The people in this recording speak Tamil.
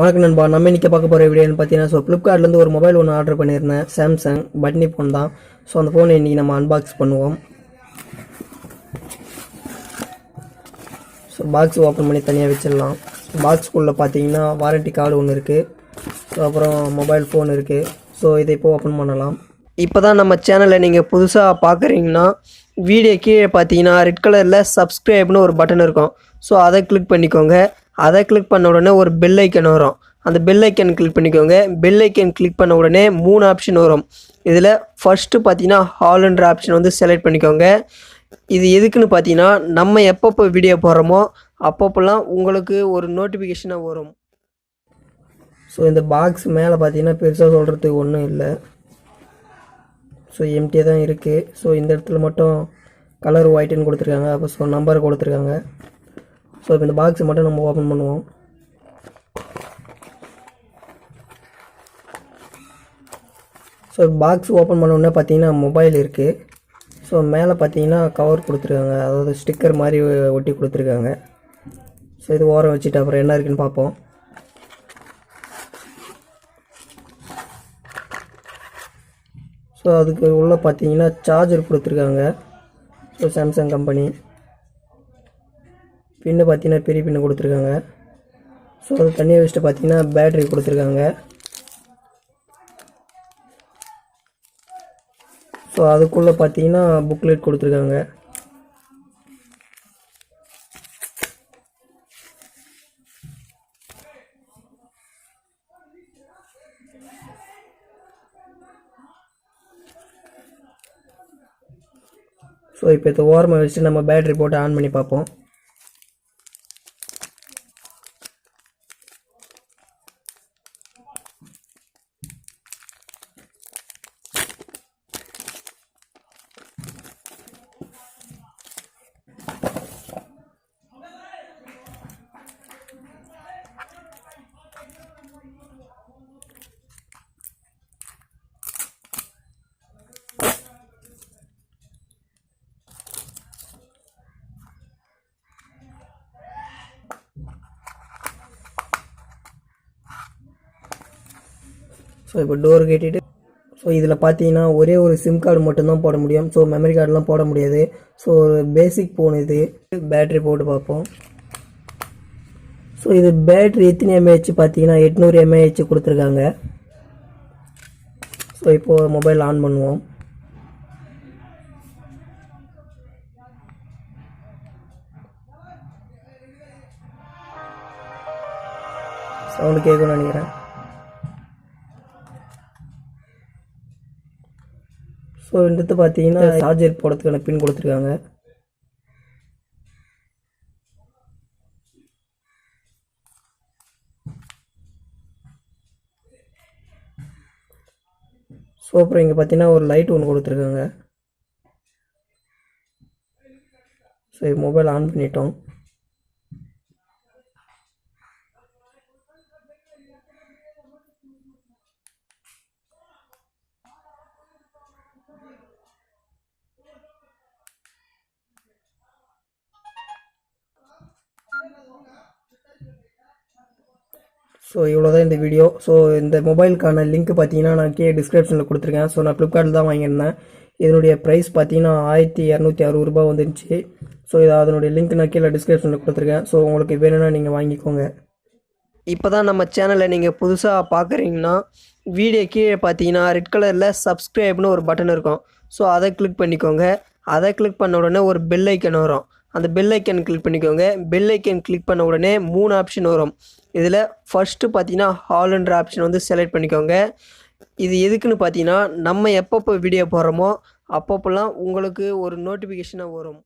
வணக்கம் நண்பா. நம்ம இன்றைக்கி பார்க்க போகிற வீடியோன்னு பார்த்தீங்கன்னா ஸோ ஃப்ளிப்கார்ட்லேருந்து ஒரு மொபைல் ஒன்று ஆர்டர் பண்ணியிருந்தேன். சாம்சங் பட்னி ஃபோன் தான். ஸோ அந்த ஃபோனை இன்றைக்கி நம்ம அன்பாக்ஸ் பண்ணுவோம். ஸோ பாக்ஸ் ஓப்பன் பண்ணி தனியாக வச்சிடலாம். பாக்ஸ்க்குள்ளே பார்த்தீங்கன்னா வாரண்ட்டி கார்டு ஒன்று இருக்குது ஸோ அப்புறம் மொபைல் ஃபோன் இருக்குது ஸோ இதை இப்போ ஓப்பன் பண்ணலாம். இப்போ தான் நம்ம சேனலை நீங்கள் புதுசாக பார்க்குறீங்கன்னா வீடியோ கீழே பார்த்தீங்கன்னா ரெட் கலரில் சப்ஸ்கிரைப்னு ஒரு பட்டன் இருக்கும். ஸோ அதை கிளிக் பண்ணிக்கோங்க. அதை கிளிக் பண்ண உடனே ஒரு பெல் ஐக்கன் வரும். அந்த பெல் ஐக்கன் கிளிக் பண்ணிக்கோங்க. பெல் ஐக்கன் கிளிக் பண்ண உடனே மூணு ஆப்ஷன் வரும். இதில் ஃபஸ்ட்டு பார்த்தீங்கன்னா ஹால்ன்ற ஆப்ஷன் வந்து செலக்ட் பண்ணிக்கோங்க. இது எதுக்குன்னு பார்த்தீங்கன்னா நம்ம எப்பப்போ வீடியோ போடுறோமோ அப்பப்போலாம் உங்களுக்கு ஒரு நோட்டிஃபிகேஷனாக வரும். ஸோ இந்த பாக்ஸ் மேலே பார்த்தீங்கன்னா பெருசாக சொல்கிறதுக்கு ஒன்றும் இல்லை. ஸோ எம்டியாக தான் இருக்குது ஸோ இந்த இடத்துல மட்டும் கலர் ஒயிட்டுன்னு கொடுத்துருக்காங்க. அப்போ ஸோ நம்பர் கொடுத்துருக்காங்க. ஸோ இப்போ இந்த பாக்ஸை மட்டும் நம்ம ஓப்பன் பண்ணுவோம். ஸோ பாக்ஸ் ஓப்பன் பண்ணோடனே பார்த்தீங்கன்னா மொபைல் இருக்குது ஸோ மேலே பார்த்தீங்கன்னா கவர் கொடுத்துருக்காங்க. அதாவது ஸ்டிக்கர் மாதிரி ஒட்டி கொடுத்துருக்காங்க. ஸோ இது ஓரம் வச்சுட்டு அப்புறம் என்ன இருக்குன்னு பார்ப்போம். ஸோ அதுக்கு உள்ளே பார்த்தீங்கன்னா சார்ஜர் கொடுத்துருக்காங்க. ஸோ சாம்சங் கம்பெனி பின்னு பார்த்தீங்கன்னா பெரிய பின்னு கொடுத்துருக்காங்க. ஸோ அது தனியாக வச்சுட்டு பார்த்தீங்கன்னா பேட்ரி கொடுத்துருக்காங்க. ஸோ அதுக்குள்ளே பார்த்தீங்கன்னா புக்லெட் கொடுத்துருக்காங்க. ஸோ இப்போ இது ஓரமாக வச்சுட்டு நம்ம பேட்ரி போட்டு ஆன் பண்ணி பார்ப்போம். ஸோ இப்போ டோர் கேட்டுட்டு ஸோ இதில் பார்த்தீங்கன்னா ஒரே ஒரு சிம் கார்டு மட்டும்தான் போட முடியும். ஸோ மெமரி கார்டெலாம் போட முடியாது. ஸோ ஒரு பேசிக் ஃபோன் இது. பேட்ரி போட்டு பார்ப்போம். ஸோ இது பேட்ரி எத்தனை எம்ஏஹெச் பார்த்தீங்கன்னா எட்நூறு எம்ஏஹெச் கொடுத்துருக்காங்க. ஸோ இப்போது மொபைல் ஆன் பண்ணுவோம். சவுண்டு கேட்கணும்னு நினைக்கிறேன். ஸோ எடுத்து பார்த்தீங்கன்னா சார்ஜர் போடுறதுக்கான பின் கொடுத்துருக்காங்க. ஸோ அப்புறம் இங்கே பார்த்தீங்கன்னா ஒரு லைட் ஒன்று கொடுத்துருக்காங்க. ஸோ மொபைல் ஆன் பண்ணிட்டோம். ஸோ இவ்வளோ தான் இந்த வீடியோ ஸோ இந்த மொபைலுக்கான லிங்க் பார்த்தீங்கன்னா நான் கீழே டிஸ்கிரிப்ஷனில் கொடுத்துருக்கேன். ஸோ நான் ஃப்ளிப்கார்ட்டில் தான் வாங்கியிருந்தேன். இதனுடைய ப்ரைஸ் பார்த்தீங்கன்னா ஆயிரத்தி இரநூத்தி அறுபது ரூபாய் வந்துருந்துச்சு. ஸோ இது அதனுடைய லிங்க் நான் கீழே டிஸ்கிரிப்ஷனில் கொடுத்துருக்கேன். ஸோ உங்களுக்கு வேணும்னா நீங்கள் வாங்கிக்கோங்க. இப்போ தான் நம்ம சேனலை நீங்கள் புதுசாக பார்க்குறீங்கன்னா வீடியோ கீழே பார்த்தீங்கன்னா ரெட் கலரில் சப்ஸ்கிரைப்னு ஒரு பட்டன் இருக்கும். ஸோ அதை கிளிக் பண்ணிக்கோங்க. அதை கிளிக் பண்ண உடனே ஒரு பெல் ஐக்கன் வரும். அந்த பெல் ஐக்கன் கிளிக் பண்ணிக்கோங்க. பெல் ஐக்கன் கிளிக் பண்ண உடனே மூணு ஆப்ஷன் வரும். இதில் ஃபஸ்ட்டு பார்த்தீங்கன்னா ஹால்ன்ற ஆப்ஷன் வந்து செலக்ட் பண்ணிக்கோங்க. இது எதுக்குன்னு பார்த்தீங்கன்னா நம்ம எப்பப்போ வீடியோ போடுறோமோ அப்பப்போலாம் உங்களுக்கு ஒரு நோட்டிஃபிகேஷனாக வரும்.